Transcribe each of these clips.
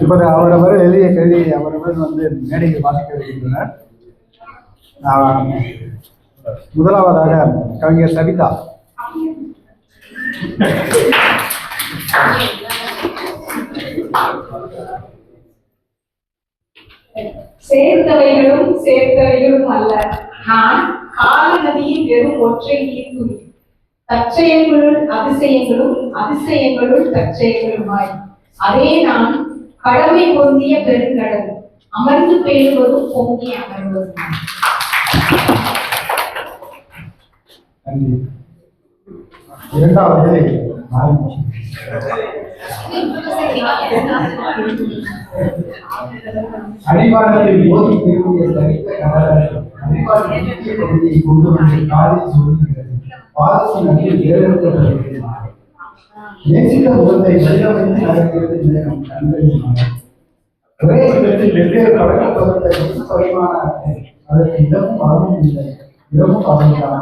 இப்போது அவரவர் எழுதிய கவிதையை அவரவர் வந்து மேடையில் வாசிக்க வருகின்றனர் முதலாவதாக கவிஞர் சவிதா சேர்த்தவைகளும் சேர்த்தவைகளும் அல்ல. நான் கால நதியின் வெறும் ஒற்றை நீர்த்துளி தற்செயங்களுள் அதிசயங்களும் அதிசயங்களுள் தற்செயங்களுமாய் அதே நான் கடமை பொருந்திய பெருங்கடல். அமர்ந்து பேணுவதும் பொங்கி அமர்வதும் நன்றி. இரண்டாவது மாரிமுத்து. அடிவாரத்தில் மோதி திரும்பிய சரித்த கடலரசு அடிவாரத்தில் கொண்டு வந்து காதில் சொல்லுகிறது பாதத்தின் அடியில் வேறெடுக்கப்படுகிறது நேசித்த முகத்தை வடிவமைத்து நடக்கிறது நேரம் ஒரே இடத்தில் வெவ்வேறு பழக்கப்பட்ட பரிமாண அதற்கு இடமும் அளவும் இல்லை இடமும் அவர்களான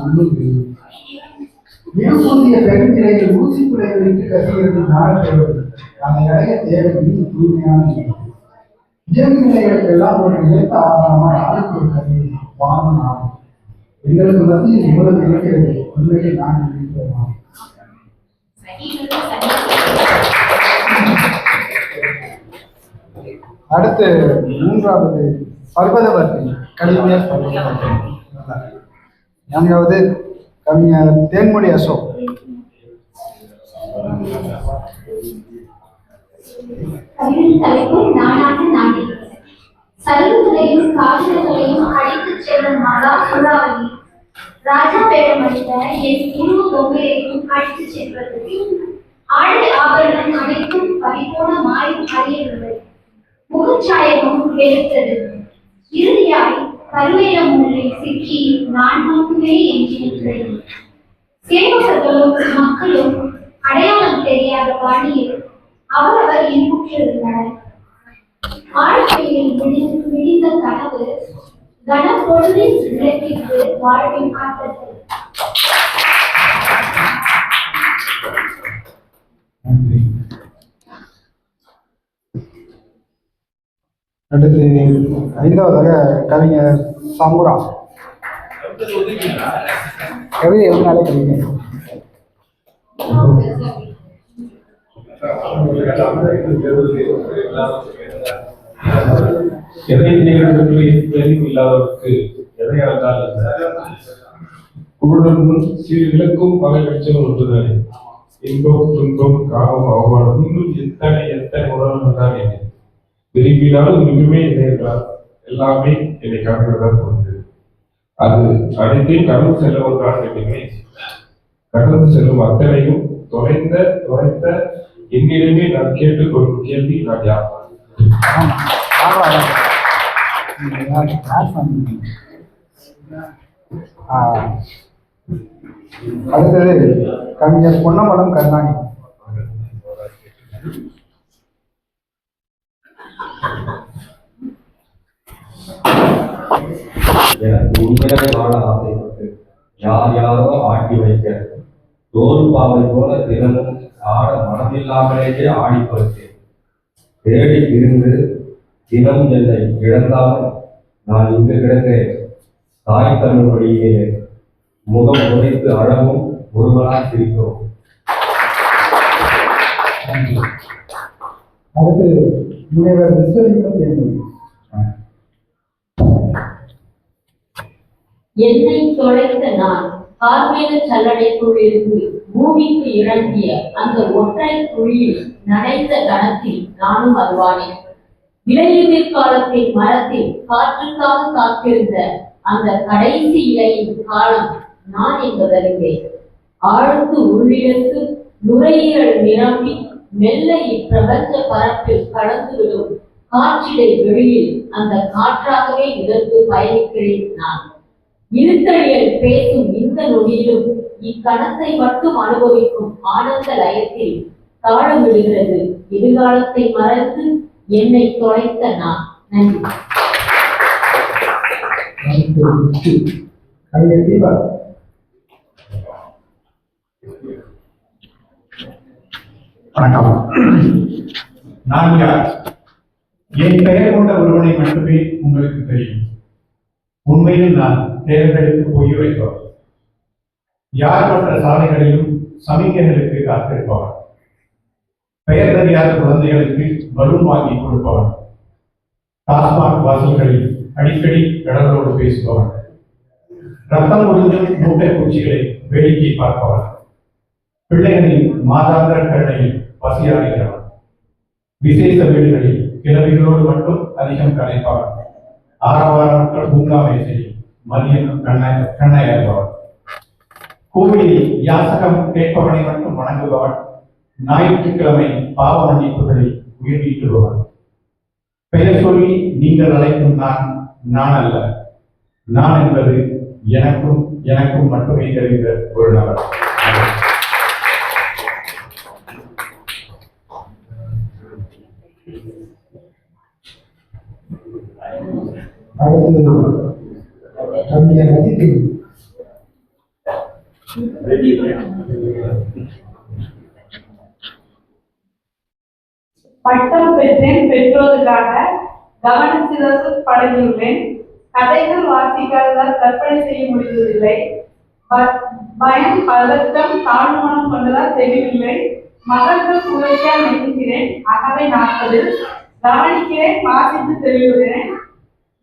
அன்பு வேண்டும் இருபூசிய பெருந்திரையில் ஊசி பிள்ளைகளுக்கு கசிகிறது நாடப்படுவது அதை அடைய தேவை தூய்மையான நீர். இயல்பு நிலைகளுக்கு ஒரு நிலைத்த ஆதாரமாக ஆளுக்கு ஒரு கருவி வானம் ஆகும் எங்களுக்கு மத்தியில் இவ்வளவு இருக்கிறது உண்மையில் நான் இருக்கிறோமா அடுத்து மூன்றாவது பர்வதவர்த்தி கவிஞர் பர்வதவர்த்தி. நான்காவது கவிஞர் தேன்மொழி அசோக். அழைத்து தலைப்பு அழைத்துச் செல்லும் மகா அளித்த என் பொம்மையையும் அழைத்துச் செல்வது. ஆடை ஆபரணம் அனைத்தும் பறிபோன மாறி எடுத்தது இறுதியாய் கருவேலம் ஒன்றில் சிக்கி நான் மட்டுமே என்கிறேன் சேவகர்களும் மக்களும் அடையாளம் தெரியாத பாணியில் அவரவர் இன்புற்றிருந்தனர். வாழ்க்கையில் விடிந்து விடிந்த கனவு கனப்பொழுதின் விளக்கிட்டு வாழ்வின் ஆட்டத்தை அடுத்து ஐந்தாவதாக கவிஞர் சமுரா கவிதை எதனாலே கவிஞர்? எதை தேர்ந்தெடுத்து தெரிவு இல்லாதவருக்கு எதை அறிந்தால் என்ன? குருடனும் சிறு விளக்கும் பகை வெளிச்சம் ஒன்றுதானே? இன்பம் துன்பம் காமம் அவமானம் இன்னும் எத்தனை எத்தனை உணர்வு தான் என்ன திரும்பினாலும் விரும்பவே இல்லை என்றால் எல்லாமே என்னை காண்கிறதா தோன்றுகிறது அது அனைத்தையும் கடந்து செல்ல ஒரு நாள் வேண்டுமே கடந்து செல்லும் அத்தனையும் தொலைந்த தொலைத்த என்னிடமே நான் கேட்டுக்கொள்ளும் கேள்வி நான் யார்? அடுத்தது கவிஞர் பொன்னமலம் கருணாநிதி. எனக்கு உண்மையான வாழ ஆசைப்பட்டு யார் யாரோ ஆட்டி வைக்க தோல் பாவை போல தினமும் ஆட மனமில்லாமலேயே ஆடி பறித்தேன் தேடி இருந்து தினம் என்னை இழந்தாலும் நான் இங்கு கிடந்தேன். தாய் தமிழ் வழியிலே முகம் உடைத்து அழகும் ஒருவனாய் சிரிக்கிறோம் அடுத்து முனைவர் விஸ்வலிங்கம் தேன்மொழி என்னை தொலைத்த நான் கார்மேக சல்லடைக்குள் இருந்து பூமிக்கு இறங்கிய அந்த ஒற்றை குழியில் நனைந்த கணத்தில் நானும் வருவானேன் இலையுதிர் காலத்தில் மரத்தில் காற்றுக்காக காத்திருந்த அந்த கடைசி இலையின் காலம் நான் என்பதறிந்தேன் ஆழ்ந்து உள்ளிழந்து நுரையீரல் நிரம்பி மெல்ல இப்பிரபஞ்ச பரப்பில் கடந்துவிடும் காற்றிடை வெளியில் அந்த காற்றாகவே இதற்கு பயணிக்கிறேன் நான். இருத்தழியல் பேசும் இந்த நொடியிலும் இக்கணத்தை மட்டும் அனுபவிக்கும் ஆனந்த லயத்தில் தாழம் விடுகிறது எதிர்காலத்தை மறந்து என்னை தொலைத்த நான். நன்றி. வணக்கம். நான் யார்? என் பெயர் கொண்ட ஒருவனை மட்டுமே உங்களுக்கு தெரியும். உண்மையில் நான் தேர்தலுக்கு பொய் வைப்பவர் யார் மற்ற சாலைகளிலும் சமிக்கைகளுக்கு காத்திருப்பவர். பெயர் தெரியாத குழந்தைகளுக்கு பலூன் வாங்கி கொடுப்பவன் டாஸ்மாக் வாசல்களில் அடிக்கடி கடலோடு பேசுபவன் ரத்தம் உறிஞ்சும் மூட்டை பூச்சிகளை வேடிக்கை பார்ப்பவன் பிள்ளைகளின் மாதாந்திர கருணையில் பசியாடுகிறவன் விசேஷ வீடுகளில் கிழவிகளோடு மட்டும் அதிகம் கலைப்பவன் ஆரவாரங்கள் பூங்காவை செய்யும் மதியம் கண்ணாய கண்ணையாடுபவன் கோவிலில் யாசகம் கேட்பவனை மட்டும் வணங்குபவன். ஞாயிற்றுக்கிழமை பாவ மன்னிப்புகளை உயிர் நீட்டுபவன் பெயர் சொல்லி நீங்கள் அழைக்கும் நான் நான் அல்ல. நான் என்பது எனக்கும் எனக்கும் மட்டுமே தெரிந்த ஒரு நபர். அடுத்து கவிஞர் ரதிக்கு பட்டம் பெற்றேன் பெற்றோருக்காக கவனச்சிதறு பழகியுள்ளேன். கதைகள் வாசிக்காததால் கற்பனை செய்ய முடிவதில்லை. பயம் பதற்றம் தாழ்மனம் கொண்டதால் தெரியவில்லை. மகள்கள் சுழற்சியால் நினைக்கிறேன். அகவை நாற்பது கவனிக்கிறேன் வாசித்து தெளிவுகிறேன்.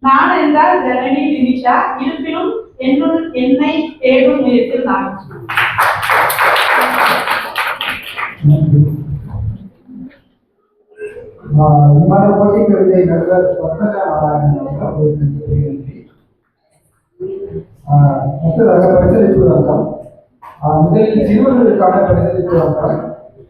நான் என்றால் ஜனனி நிமிஷா இருப்பினும் என்னுள் என்னை தேடும் முயற்சியில் நான். விமான போட்டி கவிதை நடுவர் பத்மஜா நாராயணன் அவர்கள் பரிசளிப்பு முதலில் சிறுவர்களுக்கான பரிசளிப்பு வழக்கம்